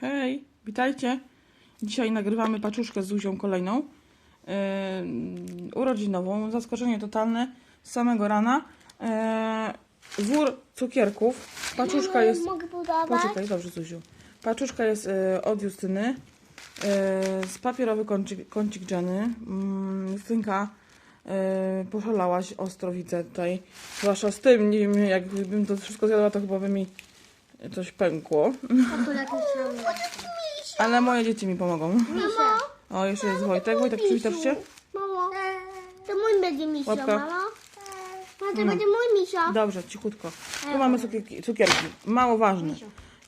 Hej, witajcie. Dzisiaj nagrywamy paczuszkę z Zuzią kolejną. Yy, urodzinową. Zaskoczenie totalne z samego rana. Yy, wór cukierków. Paczuszka jest... Mogę podawać? Poczekaj, dobrze Zuziu. Paczuszka jest yy, od Justyny. Yy, z papierowy kącik, kącik Jenny. Yy, Justynka yy, poszalałaś ostro, widzę tutaj. Zwłaszcza z tym, nie wiem, jakbym to wszystko zjadła, to chyba by mi coś pękło. Ale moje dzieci mi pomogą. O, jeszcze jest Wojtek. Wojtek, przywitasz się? Mamo, to mój będzie misio, Łapka. mamo. No to będzie mój misio. Dobrze, cichutko. Tu mamy cukierki, cukierki. Mało ważne.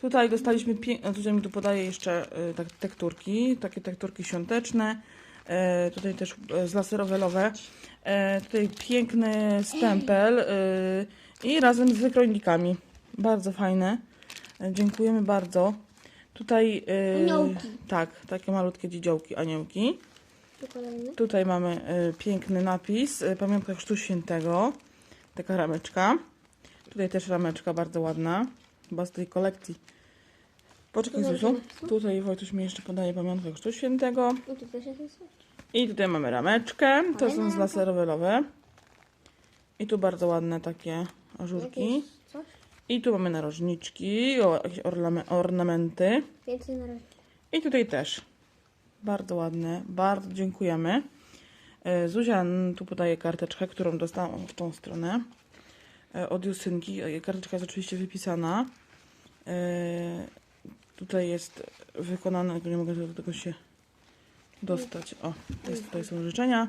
Tutaj dostaliśmy, no, tutaj mi tu podaje jeszcze y, tak, tekturki, takie tekturki świąteczne. E, tutaj też e, z laserowelowe. E, tutaj piękny stempel y, i razem z wykroinikami. Bardzo fajne. Dziękujemy bardzo. Tutaj y, Aniołki. tak, takie malutkie dzidziołki, aniołki. Tu kolejny. Tutaj mamy y, piękny napis, y, pamiątka Chrztu Świętego, taka rameczka. Tutaj też rameczka bardzo ładna, chyba z tej kolekcji. Poczekaj Zuzu, tutaj Wojtuś mi jeszcze podaje pamiątkę Chrztu Świętego. I tu też jest coś. I tutaj mamy rameczkę, to są z laserowelowe. I tu bardzo ładne takie ażurki. Jakieś coś? I tu mamy narożniczki, o, jakieś orlame- ornamenty. Więcej. I tutaj też. Bardzo ładne. Bardzo dziękujemy. E, Zuzia tu podaje karteczkę, którą dostałam w tą stronę. e, Od Justynki. E, Karteczka jest oczywiście wypisana. Tutaj jest wykonane, tylko nie mogę do tego się dostać. O, jest, tutaj są życzenia.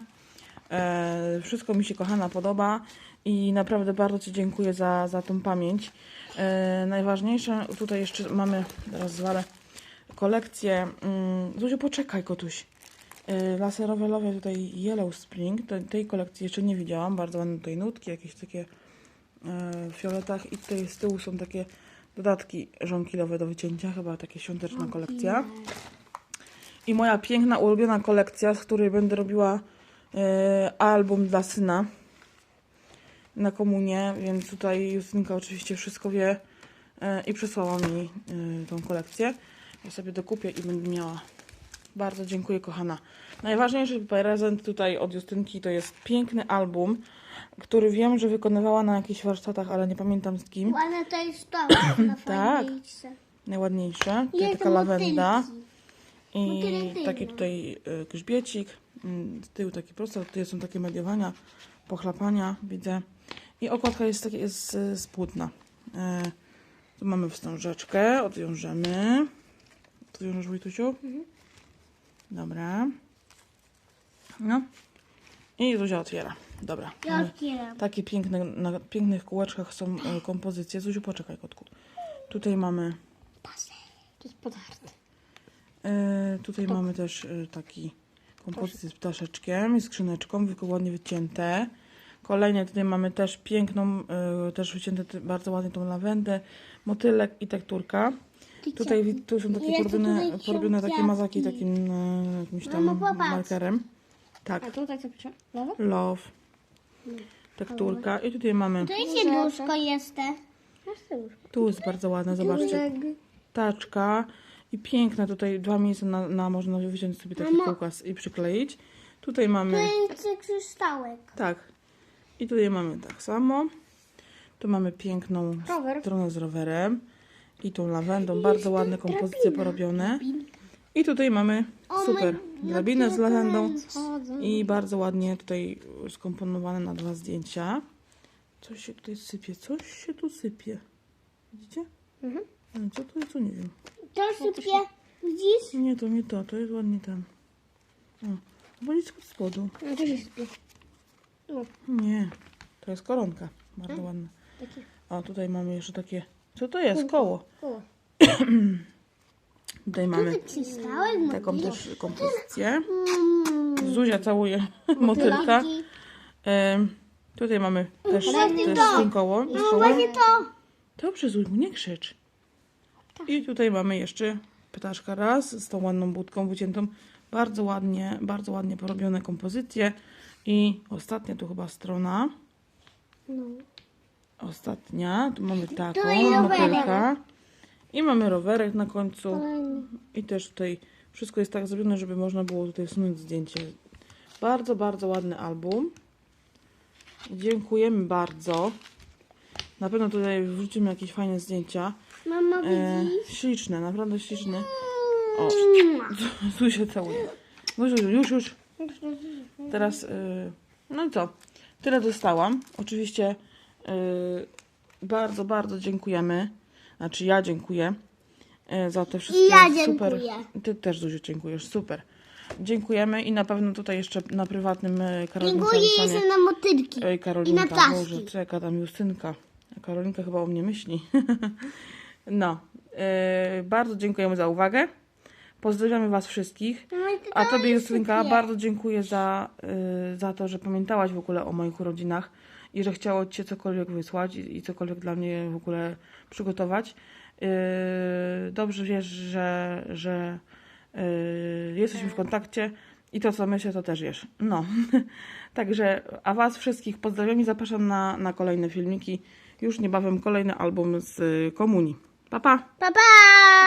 E, wszystko mi się, kochana, podoba i naprawdę bardzo Ci dziękuję za, za tą pamięć. E, najważniejsze, tutaj jeszcze mamy, teraz zwalę, kolekcję. Mm, Zuziu, poczekaj, kotuś. E, laserowelowe tutaj Yellow Spring. Te, tej kolekcji jeszcze nie widziałam. Bardzo ładne tutaj nutki, jakieś takie w fioletach. I tutaj z tyłu są takie dodatki żonkilowe do wycięcia. Chyba takie świąteczna kolekcja. I moja piękna, ulubiona kolekcja, z której będę robiła album dla syna na komunię, więc tutaj Justynka oczywiście wszystko wie e, i przysłała mi e, tą kolekcję. Ja sobie dokupię i będę miała. Bardzo dziękuję, kochana. Najważniejszy prezent tutaj od Justynki to jest piękny album, który wiem, że wykonywała na jakichś warsztatach, ale nie pamiętam z kim. Ładne to jest to. Na Tak. Najładniejsze. Tutaj Jest taka lawenda. I taki tutaj grzbiecik, z tyłu taki prosty, tutaj są takie mediowania, pochlapania, widzę. I okładka jest, takie, jest z płótna. E, tu mamy wstążeczkę, odwiążemy. Odwiążesz Wojtusiu? Mhm. Dobra. No. I Zuzia otwiera. Dobra. Ja otwieram. takie piękne, na pięknych kółeczkach są e, kompozycje. Zuziu, poczekaj kotku. Tutaj mamy To jest podarte. E, tutaj mamy też e, taki kompozycję z ptaszeczkiem i skrzyneczką, tylko ładnie wycięte. Kolejne tutaj mamy też piękną, e, też wycięte bardzo ładnie tą lawendę, motylek i tekturka. Tutaj tu są takie porobione, tutaj porobione takie mazaki takim e, jakimś tam Mamo, popatrz. markerem. Tak, A tutaj co pisze? Lewo? love, tekturka i tutaj mamy, To jest jest te. tu jest bardzo ładne, zobaczcie, taczka i piękne tutaj dwa miejsca na, na można wyciąć sobie taki kółkas i przykleić. Tutaj mamy, jest kryształek. tak, i tutaj mamy tak samo. Tu mamy piękną Rower. stronę z rowerem i tą lawendą, bardzo ładne kompozycje porobione. I tutaj mamy super drabinę z lawendą i bardzo ładnie tutaj skomponowane na dwa zdjęcia. Coś się tutaj sypie, coś się tu sypie. Widzicie? Mhm. Co to jest, to nie wiem. To sypie. Widzisz? Nie, to nie to, to jest ładnie ten. O, bo nic od spodu. No to się sypie. Tu. Nie, to jest koronka. Bardzo ładna. Taki A tutaj mamy jeszcze takie. Co to jest? Koło. koło. Tutaj mamy Przystałek taką też kompozycję. Mm. Zuzia całuje motylka. Tutaj mamy też, też z koło. Z No właśnie to. Dobrze, Zuziu, nie krzycz. I tutaj mamy jeszcze ptaszka raz z tą ładną budką wyciętą. Bardzo ładnie, bardzo ładnie porobione kompozycje. I ostatnia tu chyba strona. No. Ostatnia, tu mamy taką motylka. I mamy rowerek na końcu. Kolejny. I też tutaj wszystko jest tak zrobione, żeby można było tutaj wsunąć zdjęcie. Bardzo, bardzo ładny album. Dziękujemy bardzo. Na pewno tutaj wrzucimy jakieś fajne zdjęcia. Mama, E, widzisz? śliczne, naprawdę śliczne. O, się całuje. Już, już, już. Teraz, y, no i co? Tyle dostałam. Oczywiście y, bardzo, bardzo dziękujemy. Znaczy ja dziękuję y, za te wszystkie I ja super. dziękuję. Ty też Zuziu dziękujesz, super. Dziękujemy i na pewno tutaj jeszcze na prywatnym y, Karolinka Dziękuję dostanie- jeszcze na motylki. Ej, Karolinka, I na ptaszki. Boże, czeka tam Justynka. A Karolinka chyba o mnie myśli. no, e, bardzo dziękujemy za uwagę. Pozdrawiamy Was wszystkich. A Tobie, Justynka, bardzo dziękuję za, y, za to, że pamiętałaś w ogóle o moich urodzinach i że chciało Ci się cokolwiek wysłać i, i cokolwiek dla mnie w ogóle przygotować. Y, dobrze wiesz, że, że y, jesteśmy w kontakcie i to, co myślę, to też wiesz. No, także, a Was wszystkich pozdrawiam i zapraszam na, na kolejne filmiki. Już niebawem kolejny album z y, komunii. 爸爸，爸爸。